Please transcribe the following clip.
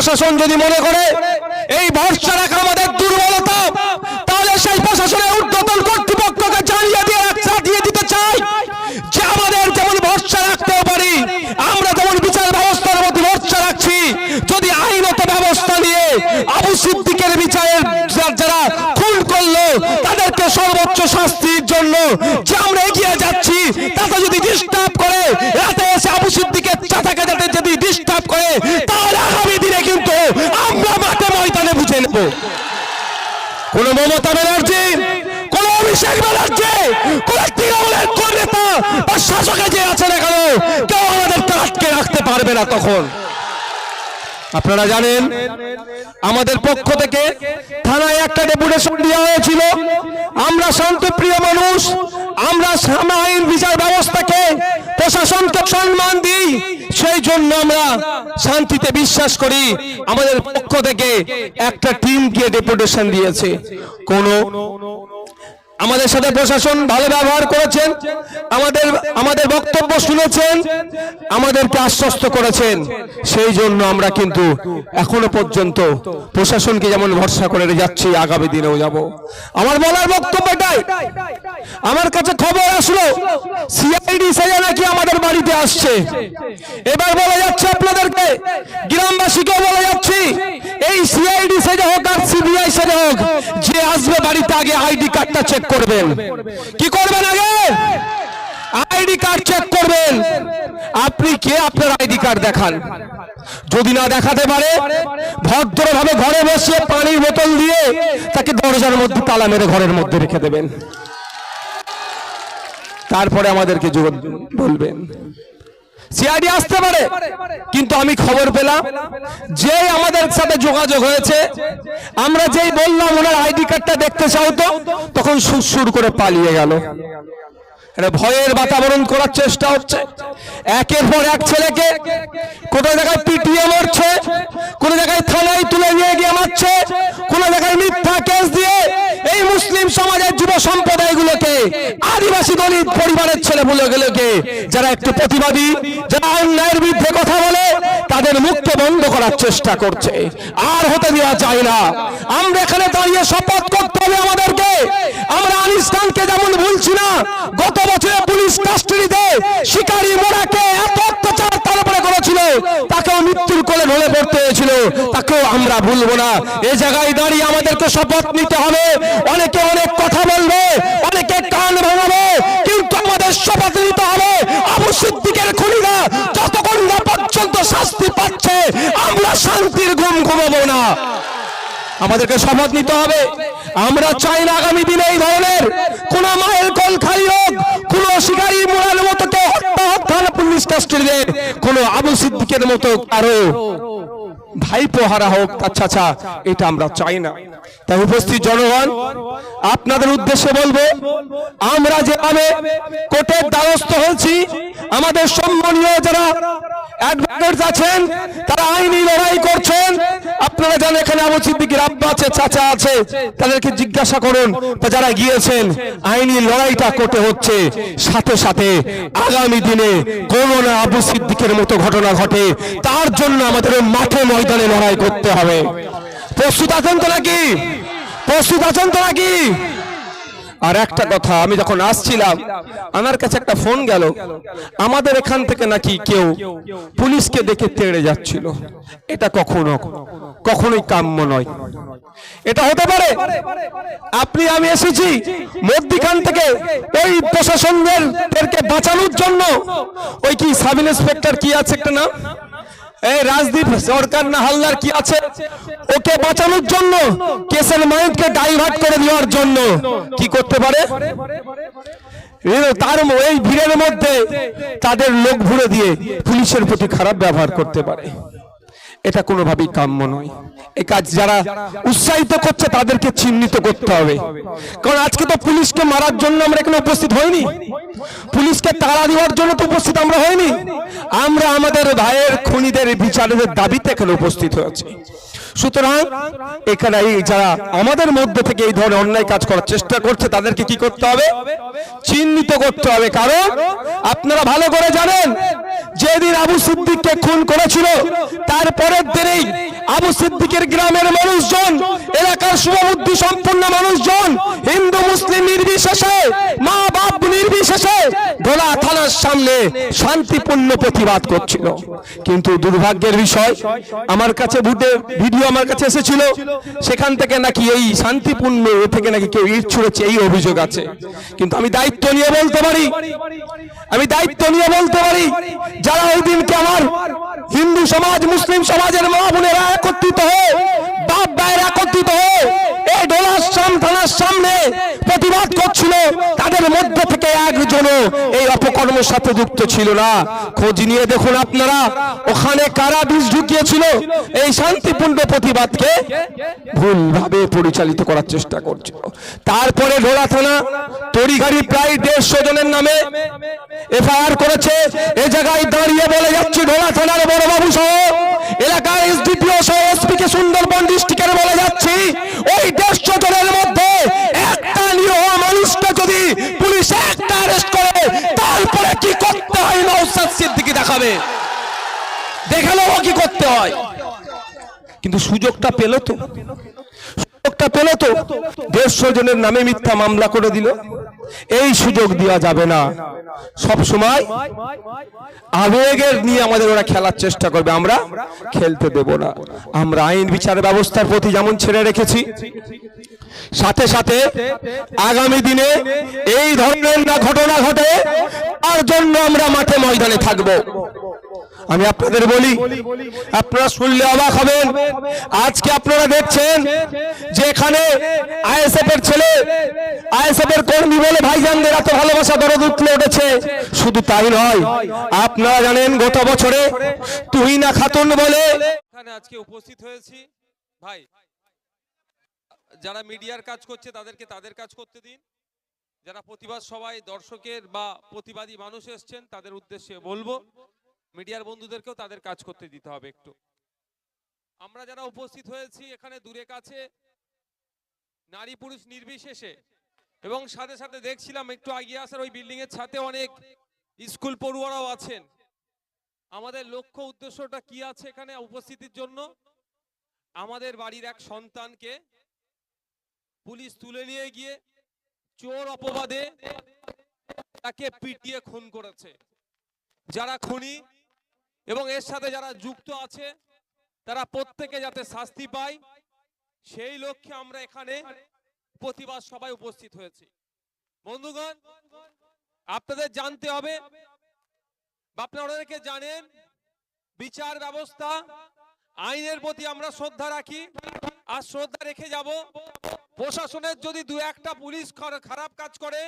প্রশাসন যদি মনে করে এই ভরসা রাখা আমাদের দুর্বলতা, তাহলে সেই প্রশাসনের ঊর্ধ্বতন কর্তৃপক্ষকে জানিয়ে দিয়ে একটা দিয়ে দিতে চাই যে আমাদের যেমন ভরসা রাখতেও পারি, আমরা যেমন বিচার ব্যবস্থার মধ্যে ভরসা রাখছি। যদি আইনত ব্যবস্থা নিয়ে আবু সিদ্দিকের বিচারের যারা খুন করল, তাদেরকে সর্বোচ্চ শাস্তির জন্য যে আমরা এগিয়ে যাচ্ছি তাতে যদি ডিস্টার্ব করে রাতে এসে আবু সিদ্দিকের চাচাকে যাতে যদি ডিস্টার্ব করে তাহলে আগামী দিনে কিন্তু আমরা মাঠে নেব কোন মমতা ব্যানার্জি, কোন অভিষেক ব্যানার্জি, কোন তৃণমূলের কোন নেতা বা শাসকে যে আছে না কেন, কেউ আমাদেরকে আটকে রাখতে পারবে না তখন। আপনারা জানেন, আমাদের পক্ষ থেকে থানায় একটা ডেপুটেশন দেওয়া হয়েছিল। আমরা শান্তপ্রিয় মানুষ আমরা সামা বিচার ব্যবস্থাকে, প্রশাসনকে সম্মান দিই, সেই জন্য আমরা শান্তিতে বিশ্বাস করি। আমাদের পক্ষ থেকে একটা টিমকে ডেপুটেশন দিয়েছে। কোনো আমাদের সাথে প্রশাসন ভালো ব্যবহার করেছেন, আমাদের আমাদের বক্তব্য শুনেছেন, আমাদেরকে আশ্বস্ত করেছেন। সেই জন্য আমরা কিন্তু এখনও পর্যন্ত প্রশাসনকে যেমন ভরসা করে যাচ্ছি, আগামী দিনেও যাব। আমার বলার বক্তব্য এটাই। আমার কাছে খবর আসলো, সিআইডি সেজে নাকি আমাদের বাড়িতে আসছে। এবার বলা যাচ্ছে আপনাদেরকে গ্রামবাসীকে বলা যাচ্ছি, এই সিআইডি সেজে হোক আর সিবিআই সাজা হোক যে আসবে বাড়িতে আগে আইডি কার্ডটা চেক করবেন। কি করবেন আগে? আইডি কার্ড চেক করবেন। আপনি কে? আপনার আইডি কার্ড দেখান। যদি না দেখাতে পারে, ভদ্রভাবে ঘরে বসে পানির বোতল দিয়ে তাকে দরজার মধ্যে তালা মেরে ঘরের মধ্যে রেখে দেবেন। তারপরে আমাদেরকে বলবেন। সিআইডি আসতে পারে। কিন্তু আমি খবর পেলাম যে আমাদের সাথে যোগাযোগ হয়েছে, আমরা যেই বললাম ওনার আইডি কার্ডটা দেখতে চাও তো, তখন সুর করে পালিয়ে গেল। ভয়ের বাতাবরণ করার চেষ্টা হচ্ছে। একের পর এক ছেলেকে কোন জায়গায় পিটিয়ে মারছে, কোন জায়গায় থানায় তুলে নিয়ে গিয়ে মারছে, কোন জায়গায় মিথ্যা কেস দিয়ে এই মুসলিম সমাজের যুব সম্প্রদায়গুলোকে আদিবাসী দলিত পরিবারের ছেলেগুলোকে যারা একটু প্রতিবাদী, যারা অন্যায়ের বিরুদ্ধে কথা বলে, তাদের মুখকে বন্ধ করার চেষ্টা করছে। আর হতে দেওয়া যায় না। আমরা এখানে দাঁড়িয়ে শপথ করতে হবে আমাদেরকে। আমরা যেমন না, গত বছরে পুলিশ কাস্টডিতে শিকারী মোড়াকে এত অত্যাচার তার উপরে করেছিল। তাকেও মৃত্যুর কোলে ঢলে পড়তে হয়েছিল। তাকেও আমরা ভুলবো না। এ জায়গায় দাঁড়িয়ে আমাদেরকে শপথ নিতে হবে। অনেকে অনেক কথা বলবে, অনেকে কান ভাঙাবে আমাদেরকে শপথ নিতে হবে। আমরা চাই না আগামী দিনে এই ধরনের কোন মায়ের কল খালি হোক, কোন শিকারী মোড়ার মতো কেউ হত্যা হত্যা পুলিশ কাস্টডিতে কোন আবু সিদ্দিকের মতো কারও। ভাইপো হারা হোক তার চাচা এটা আমরা চাই না। তাই উপস্থিত জনগণ, আপনাদের উদ্দেশ্যে বলব, আমরা যেভাবে কোর্টের দ্বারস্থ হয়েছি, আমাদের সম্মানীয় যারা অ্যাডভোকেটস আছেন, তারা আইনি লড়াই করছেন, আপনারা জানেন এখানে আবু সিদ্দিকের আব্বা আছে, চাচা আছে, তাদেরকে জিজ্ঞাসা করুন যারা গিয়েছেন, আইনি লড়াইটা কোর্টে হচ্ছে, সাথে সাথে আগামী দিনে কোনো না আবু সিদ্দিকের মতো ঘটনা ঘটে, তার জন্য আমাদের মাঠে ময়দানে লড়াই করতে হবে। প্রস্তুত আছেন তো নাকি? প্রস্তুত আছেন তো নাকি? আর একটা কথা, আমি যখন আসছিলাম, আমার কাছে একটা ফোন গেল। আমাদের এখান থেকে নাকি কেউ পুলিশকে দেখে তেড়ে যাচ্ছিল। এটা কখনো, কখনোই কাম্য নয়। এটা হতে পারে, আপনি, আমি এসেছি মধ্যিখান থেকে ওই প্রশাসনদের দেরকে বাঁচানোর জন্য। ওই কি সাব ইন্সপেক্টর কি আছে একটা নাম? এই রাজদীপ, সরকার না হালদার কি আছে? ওকে বাঁচানোর জন্য কেসের মাইন্ডকে ডাইভার্ট করে দেওয়ার জন্য কি করতে পারে? তার এই ভিড়ের মধ্যে তাদের লোক ভুলে দিয়ে পুলিশের প্রতি খারাপ ব্যবহার করতে পারে। এটা কোনোভাবেই কাম্য নয়। এ কাজ যারা উৎসাহিত করছে তাদেরকে চিহ্নিত করতে হবে। কারণ আজকে তো পুলিশকে মারার জন্য আমরা এখানে উপস্থিত হইনি। পুলিশকে তাড়া দেওয়ার জন্য তো উপস্থিত আমরা হইনি। আমরা আমাদের ভাইয়ের খুনিদের বিচারের দাবিতে এখানে উপস্থিত হয়েছি। সুতরাং এখানে এই যারা আমাদের মধ্যে থেকে এই ধরনের অন্যায় কাজ করার চেষ্টা করছে, তাদেরকে কি করতে হবে? চিহ্নিত করতে হবে। কারণ আপনারা ভালো করে জানেন, যেদিন আবু সিদ্দিককে খুন করেছিল তারপরের দিনেই আবু সিদ্দিকের গ্রামের মানুষজন, এলাকার শুভবুদ্ধি সম্পন্ন মানুষজন, হিন্দু, মুসলিম, নির্বিশেষে মা বাপ নির্বিশেষে ধোলা থানার সামনে শান্তিপূর্ণ প্রতিবাদ করছিল। কিন্তু দুর্ভাগ্যের বিষয়, আমার কাছে ভোটের ভিডিও আমার কাছে এসেছিল, সেখান থেকে নাকি এই শান্তিপূর্ণ এ থেকে নাকি কেউ ইট ছুড়েছে, এই অভিযোগ আছে। কিন্তু আমি দায়িত্ব নিয়ে বলতে পারি, আমি দায়িত্ব নিয়ে বলতে পারি, যারা ওই দিনকে আমার হিন্দু সমাজ, মুসলিম সমাজের মা বোনেরা একত্রিত হয়ে, বাপ ভাইয়ের একত্রিত হয়ে, এই ডোলার থানার সামনে প্রতিবাদ করছিল তাদের মধ্যে থেকে একজনও এই অপকর্মের সাথে যুক্ত ছিল না। খোঁজ নিয়ে দেখুন আপনারা, ওখানে কারা বিষ ঢুকিয়েছিল? এই শান্তিপূর্ণ প্রতিবাদকে ভুলভাবে পরিচালিত করার চেষ্টা করছিল। তারপরে ঢোলা থানা, তড়িঘাড়ি প্রায় দেড়শো জনের নামে এফআইআর করেছে। এ জায়গায় দাঁড়িয়ে বলে যাচ্ছি ঢোলা থানার বড় বাবু সহ। এলাকার এসডিপিও সহ এসপি কে সুন্দরবন ডিস্ট্রিক্টের বলে যাচ্ছি ওই দেড়শো জনের মধ্যে একটা নিরীহ মানুষকে যদি পুলিশ অ্যারেস্ট করে, তারপরে কি করতে হয় নৌসাদ সিদ্দিকি দেখাবে? দেখে নেব কি করতে হয়? কিন্তু সুযোগটা পেল তো। সুযোগটা পেল তো। দেড়শো জনের নামে মিথ্যা মামলা করে দিল। এই সুযোগ দেওয়া যাবে না। সব সময় আবেগের নিয়ে আমাদের ওরা খেলার চেষ্টা করবে। আমরা খেলতে দেব না। আমরা আইন বিচার ব্যবস্থার প্রতি যেমন ছেড়ে রেখেছি সাথে সাথে আগামী দিনে এই ধরনের না ঘটনা ঘটে, তার জন্য আমরা মাঠে ময়দানে থাকব। আমি আপনাদের বলি, আপনারা শুনলে অবাক হবেন। আজকে আপনারা দেখছেন যে এখানে আইএসএফ এর ছেলে আইএসএফ এর কর্মী বলে ভাইজানদের এত ভালোবাসা, দরদ উঠলে উঠেছে। শুধু তাই নয়, আপনারা জানেন গত বছরে তুহিনা খাতুন বলে আজকে উপস্থিত হয়েছি। ভাই যারা মিডিয়ার কাজ করছে, তাদেরকে তাদের কাজ করতে দিন। যারা প্রতিবাদ সবাই দর্শকের বা প্রতিবাদী মানুষ এসছেন, তাদের উদ্দেশ্যে বলব, মিডিয়ার বন্ধুদেরকেও তাদের কাজ করতে দিতে হবে একটু। আমরা যারা উপস্থিত হয়েছি, এখানে দূরে কাছে, নারী পুরুষ নির্বিশেষে, এবং সাথে সাথে দেখছিলাম একটু আগিয়ে আসার ওই বিল্ডিং এর ছাতে অনেক স্কুল পড়ুয়ারাও আছেন। আমাদের লক্ষ্য উদ্দেশ্যটা কি আছে এখানে উপস্থিতির জন্য? আমাদের বাড়ির এক সন্তানকে পুলিশ তুলে নিয়ে গিয়ে চোর অপবাদে তাকে পিটিয়ে খুন করেছে। যারা খুনি এবং এর সাথে যারা যুক্ত আছে, তারা প্রত্যেকে যাতে শাস্তি পায়, সেই লক্ষ্যে আমরা এখানে প্রতিবাদ সবাই উপস্থিত হয়েছি। বন্ধুগণ, আপনাদের জানতে হবে অনেকে জানেন, বিচার ব্যবস্থা, আইনের প্রতি আমরা শ্রদ্ধা রাখি। আর শ্রদ্ধা রেখে যাব প্রশাসনের যদি দু একটা পুলিশ খার- খারাপ কাজ করে